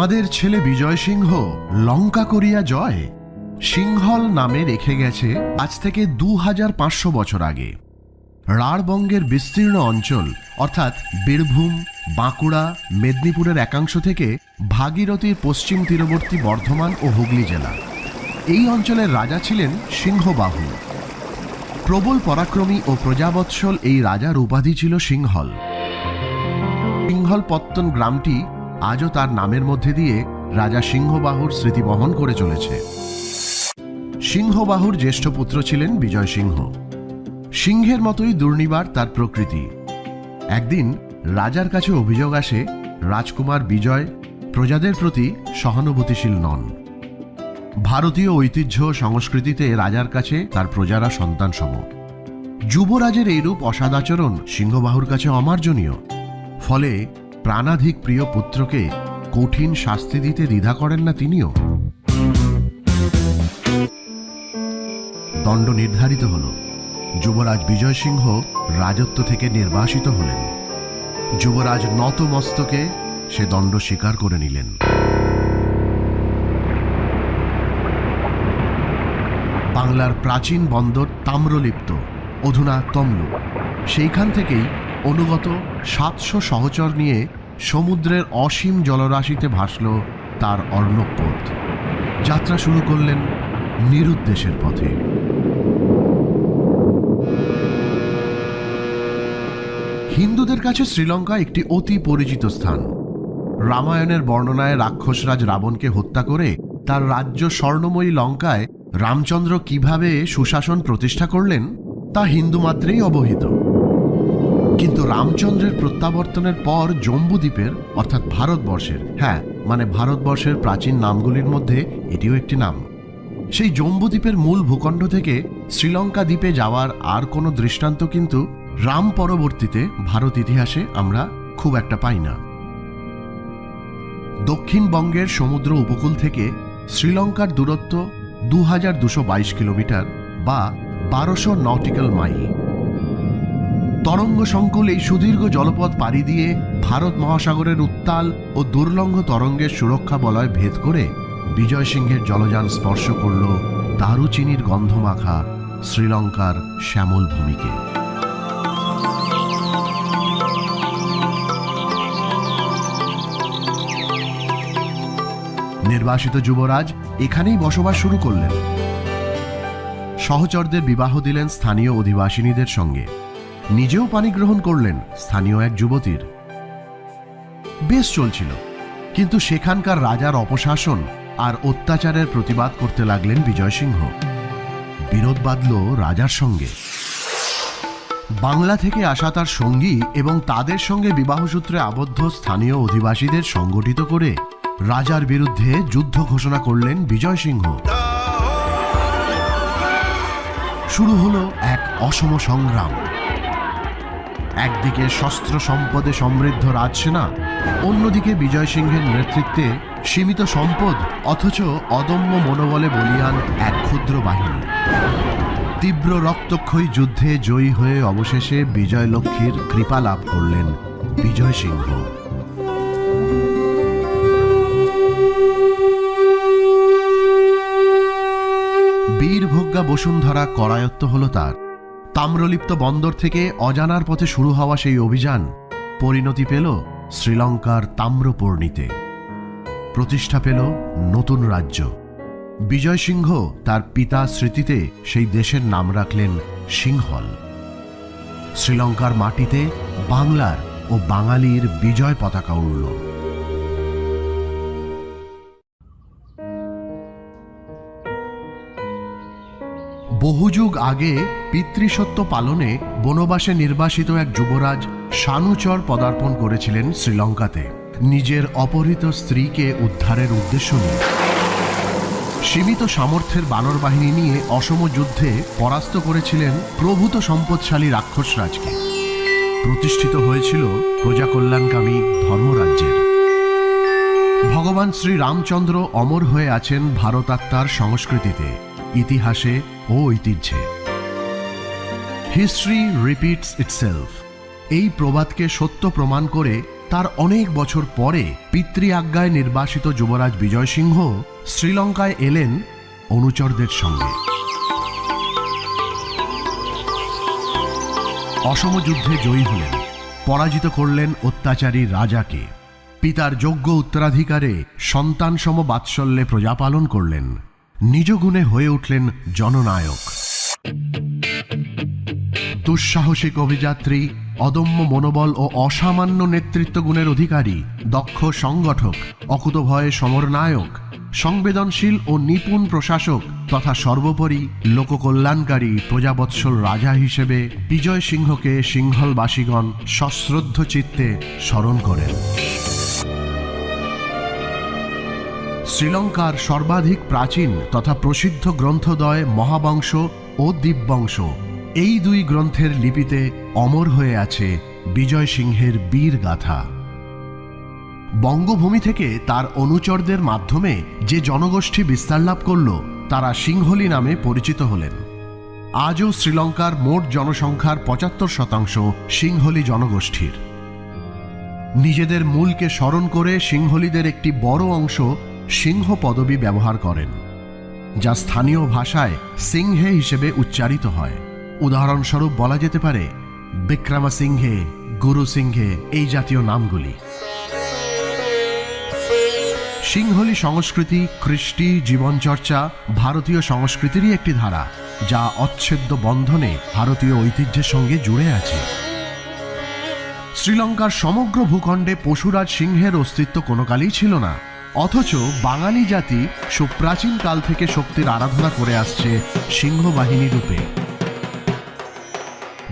আমাদের ছেলে বিজয় সিংহ লঙ্কা করিয়া জয় সিংহল নামে রেখে গেছে আজ থেকে দু হাজার পাঁচশো বছর আগে। রাঢ়বঙ্গের বিস্তীর্ণ অঞ্চল, অর্থাৎ বীরভূম, বাঁকুড়া, মেদিনীপুরের একাংশ থেকে ভাগীরথীর পশ্চিম তীরবর্তী বর্ধমান ও হুগলি জেলা। এই অঞ্চলের রাজা ছিলেন সিংহবাহু। প্রবল পরাক্রমী ও প্রজাবৎসল এই রাজার উপাধি ছিল সিংহল। সিংহল পত্তন গ্রামটি আজও তার নামের মধ্যে দিয়ে রাজা সিংহবাহুর স্মৃতি বহন করে চলেছে। সিংহবাহুর জ্যেষ্ঠ পুত্র ছিলেন বিজয় সিংহ। সিংহের মতোই দুর্নিবার তার প্রকৃতি। একদিন রাজার কাছে অভিযোগ আসে, রাজকুমার বিজয় প্রজাদের প্রতি সহানুভূতিশীল নন। ভারতীয় ঐতিহ্য সংস্কৃতিতে রাজার কাছে তার প্রজারা সন্তান সম যুবরাজের এইরূপ অসাদাচরণ সিংহবাহুর কাছে অমার্জনীয়। ফলে প্রাণাধিক প্রিয় পুত্রকে কঠিন শাস্তি দিতে দ্বিধা করেন না তিনিও। দণ্ড নির্ধারিত হল। যুবরাজ বিজয় সিংহ রাজত্ব থেকে নির্বাসিত হলেন। যুবরাজ নত মস্তকে সে দণ্ড স্বীকার করে নিলেন। বাংলার প্রাচীন বন্দর তাম্রলিপ্ত, অধুনা তমলু সেইখান থেকেই অনুগত সাতশো সহচর নিয়ে সমুদ্রের অসীম জলরাশিতে ভাসল তার অর্ণবপথ। যাত্রা শুরু করলেন নিরুদ্দেশের পথে। হিন্দুদের কাছে শ্রীলঙ্কা একটি অতি পরিচিত স্থান। রামায়ণের বর্ণনায় রাক্ষসরাজ রাবণকে হত্যা করে তার রাজ্য স্বর্ণময়ী লঙ্কায় রামচন্দ্র কীভাবে সুশাসন প্রতিষ্ঠা করলেন, তা হিন্দু মাত্রেই অবহিত। কিন্তু রামচন্দ্রের প্রত্যাবর্তনের পর জম্বুদ্বীপের, অর্থাৎ ভারতবর্ষের হ্যাঁ মানে ভারতবর্ষের প্রাচীন নামগুলির মধ্যে এটিও একটি নাম। সেই জম্বুদ্বীপের মূল ভূখণ্ড থেকে শ্রীলঙ্কা দ্বীপে যাওয়ার আর কোনো দৃষ্টান্ত কিন্তু রাম পরবর্তীতে ভারত ইতিহাসে আমরা খুব একটা পাই না। দক্ষিণবঙ্গের সমুদ্র উপকূল থেকে শ্রীলঙ্কার দূরত্ব দু কিলোমিটার বা বারোশো নটিক্যাল মাইল। তরঙ্গ সংকুল এই সুদীর্ঘ জলপথ পাড়ি দিয়ে ভারত মহাসাগরের উত্তাল ও দুর্লঙ্ঘ তরঙ্গের সুরক্ষা বলয় ভেদ করে বিজয় সিংহের জলযান স্পর্শ করল দারুচিনির গন্ধমাখা শ্রীলঙ্কার শ্যামল ভূমিকে। নির্বাসিত যুবরাজ এখানেই বসবাস শুরু করলেন। সহচরদের বিবাহ দিলেন স্থানীয় অধিবাসিনীদের সঙ্গে। নিজেও পানি গ্রহণ করলেন স্থানীয় এক যুবতীর। বেশ চলছিল, কিন্তু সেখানকার রাজার অপশাসন আর অত্যাচারের প্রতিবাদ করতে লাগলেন বিজয় সিংহ। বিরোধ বাঁধল রাজার সঙ্গে। বাংলা থেকে আসা তার সঙ্গী এবং তাদের সঙ্গে বিবাহসূত্রে আবদ্ধ স্থানীয় অধিবাসীদের সংগঠিত করে রাজার বিরুদ্ধে যুদ্ধ ঘোষণা করলেন বিজয় সিংহ। শুরু হলো এক অসম সংগ্রাম। একদিকে শস্ত্র সম্পদে সমৃদ্ধ রাজসেনা অন্যদিকে বিজয় সিংহের নেতৃত্বে সীমিত সম্পদ, অথচ অদম্য মনোবলে বলিয়ান এক ক্ষুদ্র বাহিনী। তীব্র রক্তক্ষয়ী যুদ্ধে জয়ী হয়ে অবশেষে বিজয় লক্ষ্মীর কৃপা লাভ করলেন বিজয় সিংহ। বীরভোগ্যা বসুন্ধরা করায়ত্ত হল তার। তাম্রলিপ্ত বন্দর থেকে অজানার পথে শুরু হওয়া সেই অভিযান পরিণতি পেল শ্রীলঙ্কার তাম্রপর্ণীতে। প্রতিষ্ঠা পেল নতুন রাজ্য। বিজয় সিংহ তার পিতা স্মৃতিতে সেই দেশের নাম রাখলেন সিংহল। শ্রীলঙ্কার মাটিতে বাংলার ও বাঙালির বিজয় পতাকা উড়ল। বহুযুগ আগে পিতৃসত্য পালনে বনবাসে নির্বাসিত এক যুবরাজ শানুচর পদার্পণ করেছিলেন শ্রীলঙ্কাতে। নিজের অপহৃত স্ত্রীকে উদ্ধারের উদ্দেশ্য নিয়ে। সীমিত সামর্থ্যের বানর বাহিনী নিয়ে অসম যুদ্ধে পরাস্ত করেছিলেন প্রভূত সম্পদশালী রাক্ষসরাজকে প্রতিষ্ঠিত হয়েছিল প্রজাকল্যাণকামী ধর্মরাজ্যের। ভগবান শ্রী রামচন্দ্র অমর হয়ে আছেন ভারতাত্মার সংস্কৃতিতে। ইতিহাসে ও ঐতিহ্যে। হিস্ট্রি রিপিটস ইটসেলফ এই প্রবাদকে সত্য প্রমাণ করে তার অনেক বছর পরে পিতৃ আজ্ঞায় নির্বাসিত যুবরাজ বিজয় সিংহ শ্রীলঙ্কায় এলেন অনুচরদের সঙ্গে। অসম যুদ্ধে জয়ী হলেন, পরাজিত করলেন অত্যাচারী রাজাকে। পিতার যোগ্য উত্তরাধিকারে সন্তানসম বাৎসল্যে প্রজাপালন করলেন। নিজ গুণে হয়ে উঠলেন জননায়ক। দুঃসাহসিক অভিযাত্রী, অদম্য মনোবল ও অসামান্য নেতৃত্ব গুণের অধিকারী, দক্ষ সংগঠক, অকুতভয়ে সমরনায়ক, সংবেদনশীল ও নিপুণ প্রশাসক তথা সর্বোপরি লোককল্যাণকারী প্রজাবৎসল রাজা হিসেবে বিজয় সিংহকে সিংহলবাসীগণ সশ্রদ্ধ চিত্তে স্মরণ করেন। শ্রীলঙ্কার সর্বাধিক প্রাচীন তথা প্রসিদ্ধ গ্রন্থদ্বয় মহাবংশ ও দিব্যংশ এই দুই গ্রন্থের লিপিতে অমর হয়ে আছে বিজয় সিংহের বীর গাথা। বঙ্গভূমি থেকে তার অনুচরদের মাধ্যমে যে জনগোষ্ঠী বিস্তার লাভ করল, তারা সিংহলি নামে পরিচিত হলেন। আজও শ্রীলঙ্কার মোট জনসংখ্যার পঁচাত্তর শতাংশ সিংহলি জনগোষ্ঠীর। নিজেদের মূলকে স্মরণ করে সিংহলিদের একটি বড় অংশ সিংহ পদবি ব্যবহার করেন, যা স্থানীয় ভাষায় সিংহে হিসেবে উচ্চারিত হয়। উদাহরণস্বরূপ বলা যেতে পারে বিক্রমা সিংহে গুরু সিংহে এই জাতীয় নামগুলি। সিংহলি সংস্কৃতি, কৃষ্টি, জীবনচর্চা ভারতীয় সংস্কৃতিরই একটি ধারা, যা অচ্ছেদ্য বন্ধনে ভারতীয় ঐতিহ্যের সঙ্গে জুড়ে আছে। শ্রীলঙ্কার সমগ্র ভূখণ্ডে পশুরাজ সিংহের অস্তিত্ব কোনো কালেই ছিল না। অথচ বাঙালি জাতি সুপ্রাচীন কাল থেকে শক্তির আরাধনা করে আসছে সিংহ বাহিনী রূপে।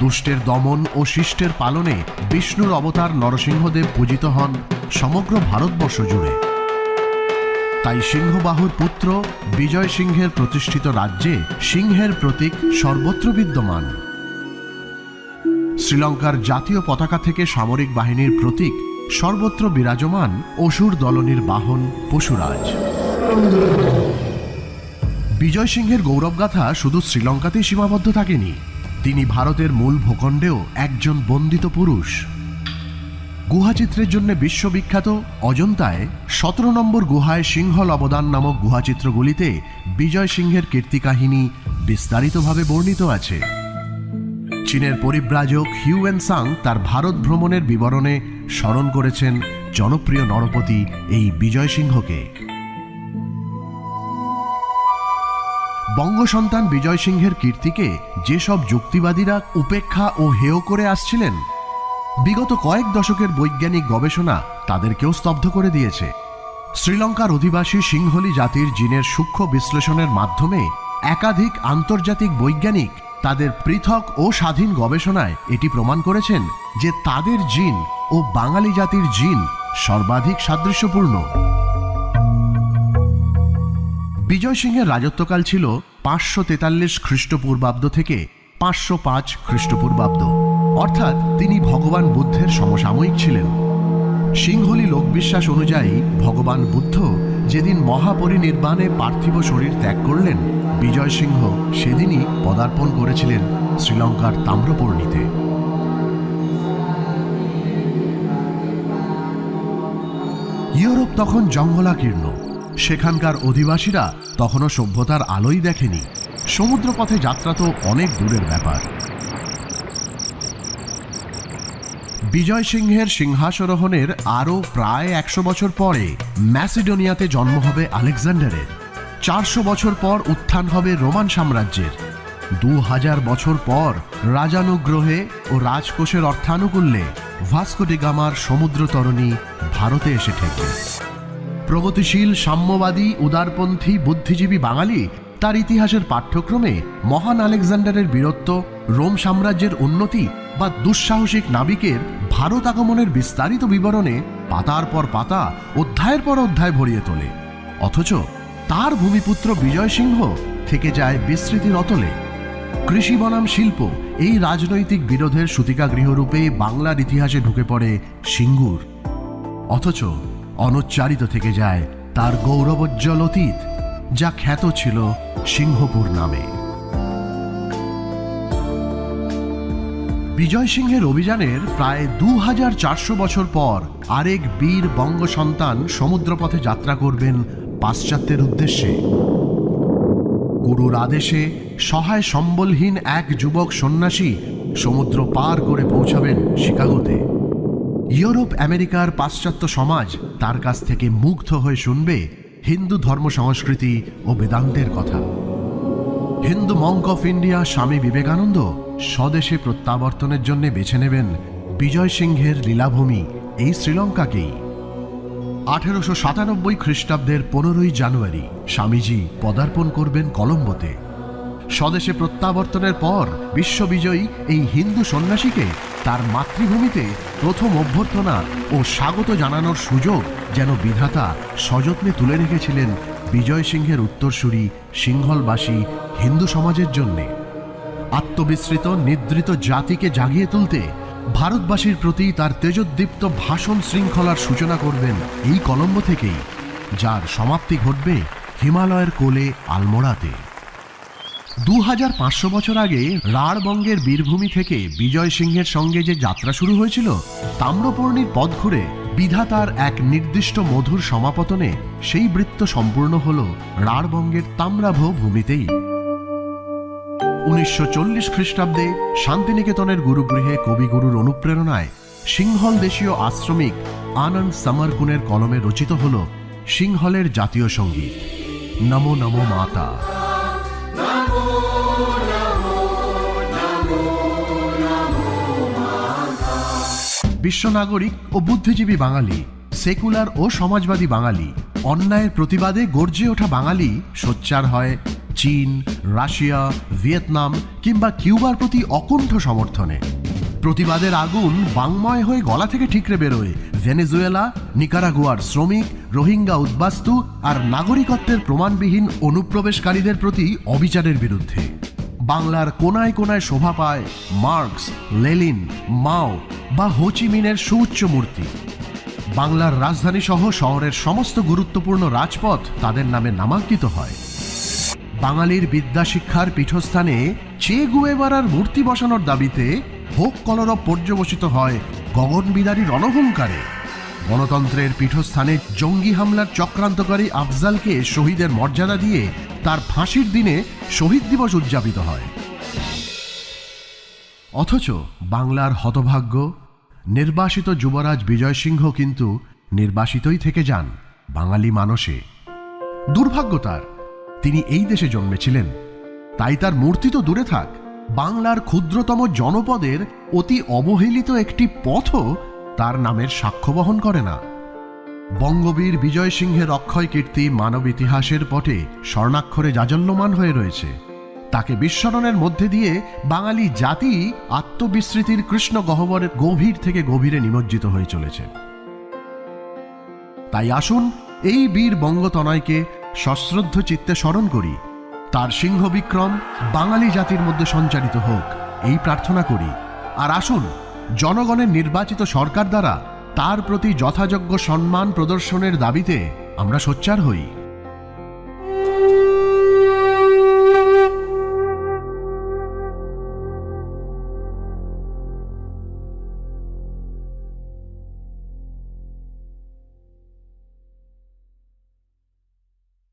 দুষ্টের দমন ও শিষ্টের পালনে বিষ্ণুর অবতার নরসিংহদেব পূজিত হন সমগ্র ভারতবর্ষ জুড়ে। তাই সিংহবাহুর পুত্র বিজয় সিংহের প্রতিষ্ঠিত রাজ্যে সিংহের প্রতীক সর্বত্র বিদ্যমান। শ্রীলঙ্কার জাতীয় পতাকা থেকে সামরিক বাহিনীর প্রতীক সর্বত্র বিরাজমান অসুর দলনীর বাহন পশুরাজ। বিজয় সিংহের গৌরবগাথা শুধু শ্রীলঙ্কাতেই সীমাবদ্ধ থাকেনি। তিনি ভারতের মূল ভূখণ্ডেও একজন বন্দিত পুরুষ। গুহাচিত্রের জন্য বিশ্ববিখ্যাত অজন্তায় সতেরো নম্বর গুহায় সিংহল অবদান নামক গুহাচিত্রগুলিতে বিজয় সিংহের কীর্তিকাহিনী বিস্তারিতভাবে বর্ণিত আছে। চীনের পরিব্রাজক হিউয়েন সাং তার ভারত ভ্রমণের বিবরণে স্মরণ করেছেন জনপ্রিয় নরপতি এই বিজয় সিংহকে বঙ্গসন্তান বিজয় সিংহের কীর্তিকে যেসব যুক্তিবাদীরা উপেক্ষা ও হেয় করে আসছিলেন, বিগত কয়েক দশকের বৈজ্ঞানিক গবেষণা তাদেরকেও স্তব্ধ করে দিয়েছে। শ্রীলঙ্কার অধিবাসী সিংহলি জাতির জিনের সূক্ষ্ম বিশ্লেষণের মাধ্যমে একাধিক আন্তর্জাতিক বৈজ্ঞানিক তাদের পৃথক ও স্বাধীন গবেষণায় এটি প্রমাণ করেছেন যে তাদের জিন ও বাঙালি জাতির জিন সর্বাধিক সাদৃশ্যপূর্ণ। বিজয় সিংহের রাজত্বকাল ছিল পাঁচশো তেতাল্লিশ খ্রিস্টপূর্বাব্দ থেকে পাঁচশো পাঁচ খ্রিস্টপূর্বাব্দ। অর্থাৎ তিনি ভগবান বুদ্ধের সমসাময়িক ছিলেন। সিংহলি লোকবিশ্বাস অনুযায়ী ভগবান বুদ্ধ যেদিন মহাপরিনির্বাণে পার্থিব শরীর ত্যাগ করলেন, বিজয় সিংহ সেদিনই পদার্পণ করেছিলেন শ্রীলঙ্কার তাম্রপর্ণীতে। তখন জঙ্গলাকীর্ণ। সেখানকার অধিবাসীরা তখনও সভ্যতার আলোই দেখেনি। সমুদ্রপথে যাত্রা তো অনেক দূরের ব্যাপার। বিজয় সিংহের সিংহাসরোহণের আরও প্রায় একশো বছর পরে ম্যাসিডোনিয়াতে জন্ম হবে আলেকজান্ডারের। চারশো বছর পর উত্থান হবে রোমান সাম্রাজ্যের। দু হাজার বছর পর রাজানুগ্রহে ও রাজকোষের অর্থানুকূল্যে ভাস্কোডিগামার সমুদ্র তরণী ভারতে এসে ঠেকে প্রগতিশীল, সাম্যবাদী, উদারপন্থী, বুদ্ধিজীবী বাঙালি তার ইতিহাসের পাঠ্যক্রমে মহান আলেকজান্ডারের বীরত্ব, রোম সাম্রাজ্যের উন্নতি বা দুঃসাহসিক নাবিকের ভারত আগমনের বিস্তারিত বিবরণে পাতার পর পাতা, অধ্যায়ের পর অধ্যায় ভরিয়ে তোলে। অথচ তার ভূমিপুত্র বিজয় সিংহ থেকে যায় বিস্মৃতির অতলে কৃষি বনাম শিল্প এই রাজনৈতিক বিরোধের সূতিকাগৃহরূপে বাংলার ইতিহাসে ঢুকে পড়ে সিঙ্গুর। অথচ অনুচ্চারিত থেকে যায় তার গৌরবোজ্জ্বল অতীত, যা খ্যাত ছিল সিংহপুর নামে। বিজয় সিংহের অভিযানের প্রায় দু চারশো বছর পর আরেক বীর বঙ্গ সন্তান সমুদ্রপথে যাত্রা করবেন পাশ্চাত্যের উদ্দেশ্যে। গুরুর আদেশে সহায় সম্বলহীন এক যুবক সন্ন্যাসী সমুদ্র পার করে পৌঁছাবেন শিকাগোতে। ইউরোপ, আমেরিকার পাশ্চাত্য সমাজ তার কাছ থেকে মুগ্ধ হয়ে শুনবে হিন্দু ধর্ম সংস্কৃতি ও বেদান্তের কথা। Hindu Monk of India Swami Vivekananda স্বদেশে প্রত্যাবর্তনের জন্য বেছে নেবেন বিজয় সিংহের লীলাভূমি এই শ্রীলঙ্কাকেই। আঠেরোশো সাতানব্বই খ্রিস্টাব্দের পনেরোই জানুয়ারি স্বামীজি পদার্পণ করবেন কলম্বোতে। স্বদেশে প্রত্যাবর্তনের পর বিশ্ববিজয়ী এই হিন্দু সন্ন্যাসীকে তার মাতৃভূমিতে প্রথম অভ্যর্থনা ও স্বাগত জানানোর সুযোগ যেন বিধাতা সযত্নে তুলে রেখেছিলেন বিজয় সিংহের উত্তরসূরি সিংহলবাসী হিন্দু সমাজের জন্যে। আত্মবিস্মৃত, নিদ্রিত জাতিকে জাগিয়ে তুলতে ভারতবাসীর প্রতি তার তেজোদ্দীপ্ত ভাষণ শৃঙ্খলার সূচনা করবেন এই কলম্বো থেকেই, যার সমাপ্তি ঘটবে হিমালয়ের কোলে আলমোড়াতে। দু পাঁচশো বছর আগে রাঢ়বঙ্গের বীরভূমি থেকে বিজয় সিংহের সঙ্গে যে যাত্রা শুরু হয়েছিল, তাম্রপর্ণীর পথ ঘুরে বিধাতার এক নির্দিষ্ট মধুর সমাপতনে সেই বৃত্ত সম্পূর্ণ হল রাঢ়বঙ্গের তাম্রাভ ভূমিতেই। উনিশশো চল্লিশ খ্রিস্টাব্দে শান্তিনিকেতনের গুরুগৃহে কবিগুরুর অনুপ্রেরণায় সিংহল দেশীয় আশ্রমিক আনন্দ সামারকুনের কলমে রচিত হল সিংহলের জাতীয় সংগীত। নমো নমো মাতা। বিশ্বনাগরিক ও বুদ্ধিজীবী বাঙালি, সেকুলার ও সমাজবাদী বাঙালি, অন্যায়ের প্রতিবাদে গর্জে ওঠা বাঙালি সোচ্চার হয় চীন, রাশিয়া, ভিয়েতনাম কিংবা কিউবার প্রতি অকুণ্ঠ সমর্থনে। প্রতিবাদের আগুন বাংময় হয়ে গলা থেকে ঠিকরে বেরোয় ভেনেজুয়েলা, নিকারাগুয়ার শ্রমিক, রোহিঙ্গা উদ্বাস্তু আর নাগরিকত্বের প্রমাণবিহীন অনুপ্রবেশকারীদের প্রতি অবিচারের বিরুদ্ধে। বাংলার কোনায় কোনায় শোভা পায় মার্কস, লেলিন, মাও বা হোচিমিনের সুউচ্চ মূর্তি। বাংলার রাজধানী সহ শহরের সমস্ত গুরুত্বপূর্ণ রাজপথ তাদের নামে নামাঙ্কিত হয়। বাঙালির বিদ্যা শিক্ষার পীঠস্থানে চে গুয়েবারার মূর্তি বসানোর দাবিতে হোক কলরব পর্যবসিত হয় গগনবিদারী রণহুঙ্কারে। গণতন্ত্রের পীঠস্থানে জঙ্গি হামলার চক্রান্তকারী আফজালকে শহীদের মর্যাদা দিয়ে তার ফাঁসির দিনে শহীদ দিবস উদযাপিত হয়। অথচ বাংলার হতভাগ্য, নির্বাসিত যুবরাজ বিজয় সিংহ কিন্তু নির্বাসিতই থেকে যান বাঙালি মানসে দুর্ভাগ্য তার, তিনি এই দেশে জন্মেছিলেন। তাই তার মূর্তি তো দূরে থাক, বাংলার ক্ষুদ্রতম জনপদের অতি অবহেলিত একটি পথও তার নামের সাক্ষ্য বহন করে না। বঙ্গবীর বিজয় সিংহের অক্ষয় কীর্তি মানব ইতিহাসের পটে স্বর্ণাক্ষরে জাজল্যমান হয়ে রয়েছে। তাকে বিস্মরণের মধ্যে দিয়ে বাঙালি জাতি আত্মবিস্মৃতির কৃষ্ণ গহ্বরের গভীর থেকে গভীরে নিমজ্জিত হয়ে চলেছে। তাই আসুন এই বীর বঙ্গতনয়কে সশ্রদ্ধ চিত্তে স্মরণ করি। তার সিংহ বিক্রম বাঙালি জাতির মধ্যে সঞ্চারিত হোক, এই প্রার্থনা করি। আর আসুন জনগণের নির্বাচিত সরকার দ্বারা তার প্রতি যথাযোগ্য সম্মান প্রদর্শনের দাবিতে আমরা সোচ্চার হই।